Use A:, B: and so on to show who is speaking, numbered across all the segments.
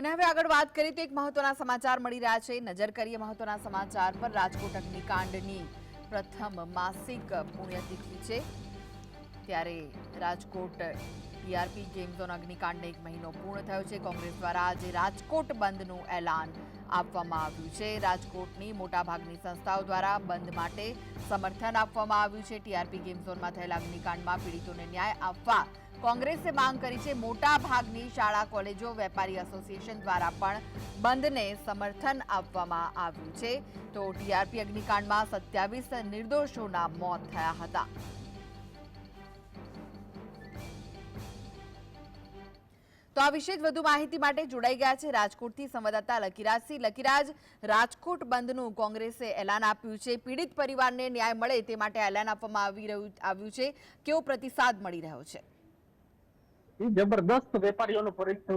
A: અને હવે આગળ વાત કરીએ તો એક મહત્વના સમાચાર મળી રહ્યા છે. નજર કરીએ મહત્વના સમાચાર પર રાજકોટ અગ્નિકાંડની પ્રથમ માસિક પુણ્યતિથિ છે. ત્યારે રાજકોટ ટીઆરપી ગેમ ઝોન અગ્નિકાંડને એક મહિનો પૂર્ણ થયો છે. કોંગ્રેસ દ્વારા આજે રાજકોટ બંધનું એલાન આપવામાં આવ્યું છે. રાજકોટની મોટાભાગની સંસ્થાઓ દ્વારા બંધ માટે સમર્થન આપવામાં આવ્યું છે. ટીઆરપી ગેમ ઝોનમાં થયેલા અગ્નિકાંડમાં પીડિતોને ન્યાય આપવા કોંગ્રેસે માંગ કરી છે મોટા ભાગની શાળા, કોલેજો, વેપારી એસોસિએશન દ્વારા પણ બંધને સમર્થન આપવામાં આવ્યું છે. તો ટીઆરપી અગ્નિકાંડમાં સત્યાવીસ નિર્દોષોના મોત થયા હતા. તો આ વિશે વધુ માહિતી માટે જોડાઈ ગયા છે રાજકોટથી સંવાદદાતા લકીરાજસિંહ લકીરાજ, રાજકોટ બંધનું કોંગ્રેસે એલાન આપ્યું છે. પીડિત પરિવારને ન્યાય મળે તે માટે એલાન આપવામાં આવી રહ્યું, આવ્યું છે. કેવો પ્રતિસાદ મળી રહ્યો છે?
B: જબરદસ્ત વેપારીઓનો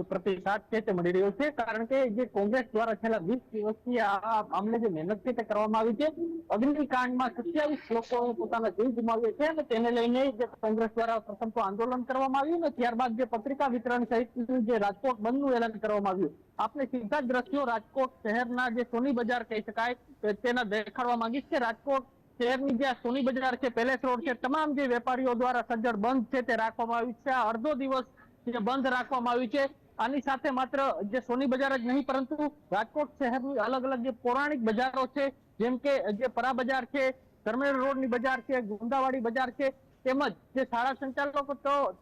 B: પ્રતિસાદ છે તે મળી રહ્યો છે. કારણ કે જે કોંગ્રેસ દ્વારા છેલ્લા વીસ દિવસથી આ મામલે જે મહેનત છે તે કરવામાં આવી છે. અગ્નિકાંડમાં સત્યાવીસ લોકોએ પોતાના જીવ ગુમાવ્યા છે અને તેને લઈને જે કોંગ્રેસ દ્વારા પ્રથમ તો આંદોલન કરવામાં આવ્યું ને ત્યારબાદ જે પત્રિકા વિતરણ સહિતનું જે રાજકોટ બંધનું એલાન કરવામાં આવ્યું. આપણે સીધા દ્રશ્યો રાજકોટ શહેરના જે સોની બજાર કહી શકાય તેના દેખાડવા માંગીશ કે રાજકોટ શહેરની જ્યાં સોની બજાર છે, પેલેસ રોડ છે, તમામ જે વેપારીઓ દ્વારા સજ્જડ બંધ છે તે રાખવામાં આવ્યું છે. અડધો દિવસ બંધ રાખવામાં આવ્યું છે. આની સાથે માત્ર જે સોની બજાર જ નહીં, પરંતુ રાજકોટ શહેરની અલગ અલગ જે પૌરાણિક બજારો છે, જેમ કે જે પરા બજાર છે ધર્મેન્દ્ર રોડની બજાર છે, ગુંદાવાડી બજાર છે, તેમજ જે શાળા સંચાલકો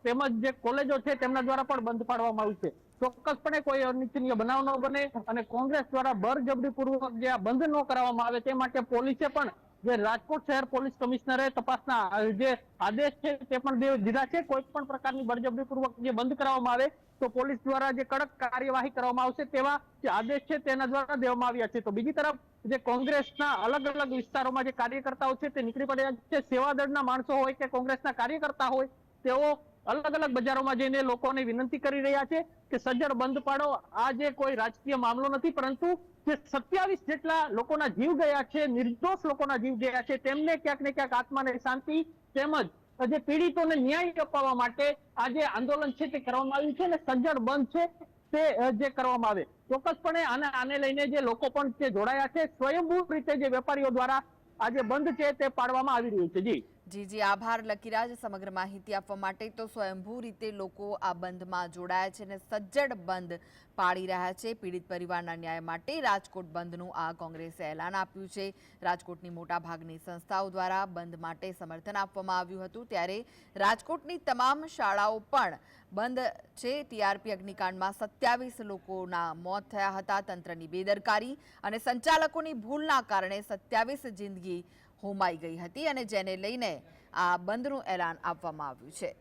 B: તેમજ જે કોલેજો છે, તેમના દ્વારા પણ બંધ પાડવામાં આવ્યું છે. ચોક્કસપણે કોઈ અનિચ્છનીય બનાવ ન બને અને કોંગ્રેસ દ્વારા બળજબરીપૂર્વક જે આ બંધ ન કરાવવામાં આવે તે માટે પોલીસે પણ જે રાજકોટ શહેર પોલીસ કમિશનરે તપાસના જે આદેશ છે તે પણ દીધા છે. કોઈ પણ પ્રકારની બળજબરીપૂર્વક જે બંધ કરવામાં આવે તો પોલીસ દ્વારા જે કડક કાર્યવાહી કરવામાં આવશે તેવા જે આદેશ છે તેના દ્વારા દેવામાં આવ્યા છે. તો બીજી તરફ જે કોંગ્રેસના અલગ અલગ વિસ્તારોમાં જે કાર્યકર્તાઓ છે તે નીકળી પડ્યા છે. સેવાદળના માણસો હોય કે કોંગ્રેસના કાર્યકર્તા હોય તેઓ અલગ અલગ બજારોમાં જઈને લોકોને વિનંતી કરી રહ્યા છે કે સજ્જડ બંધ પાડો. આ જે કોઈ રાજકીય મામલો નથી, પરંતુ જે સત્યાવીસ જેટલા લોકોના જીવ ગયા છે, નિર્દોષ લોકોના જીવ ગયા છે, તેમને ક્યાંક ને ક્યાંક આત્માને શાંતિ તેમજ જે પીડિતોને ન્યાય અપાવવા માટે આ જે આંદોલન છે તે કરવામાં આવ્યું છે અને સજ્જડ બંધ છે તે જે કરવામાં આવે. ચોક્કસપણે આને આને લઈને જે લોકો પણ જે જોડાયા છે, સ્વયંભૂ રીતે જે વેપારીઓ દ્વારા આજે બંધ છે તે પાડવામાં આવી રહ્યું છે. જી.
A: જી જી આભાર. લકીરાજ, સમગ્ર માહિતી આપવા માટે તો સ્વયંભૂ રીતે લોકો આ બંધમાં જોડાયા છે અને સજ્જડ બંધ પાળી રહ્યા છે. પીડિત પરિવારના ન્યાય માટે રાજકોટ બંધનું આ કોંગ્રેસે એલાન આપ્યું છે. રાજકોટની મોટાભાગની સંસ્થાઓ દ્વારા બંધ માટે સમર્થન આપવામાં આવ્યું હતું. ત્યારે રાજકોટની તમામ શાળાઓ પણ બંધ છે. ટીઆરપી અગ્નિકાંડમાં સત્યાવીસ લોકોના મોત થયા હતા. તંત્રની બેદરકારી અને સંચાલકોની ભૂલના કારણે સત્યાવીસ જિંદગી હોમાઈ ગઈ હતી અને જેને લઈને આ બંધનું એલાન આપવામાં આવ્યું છે.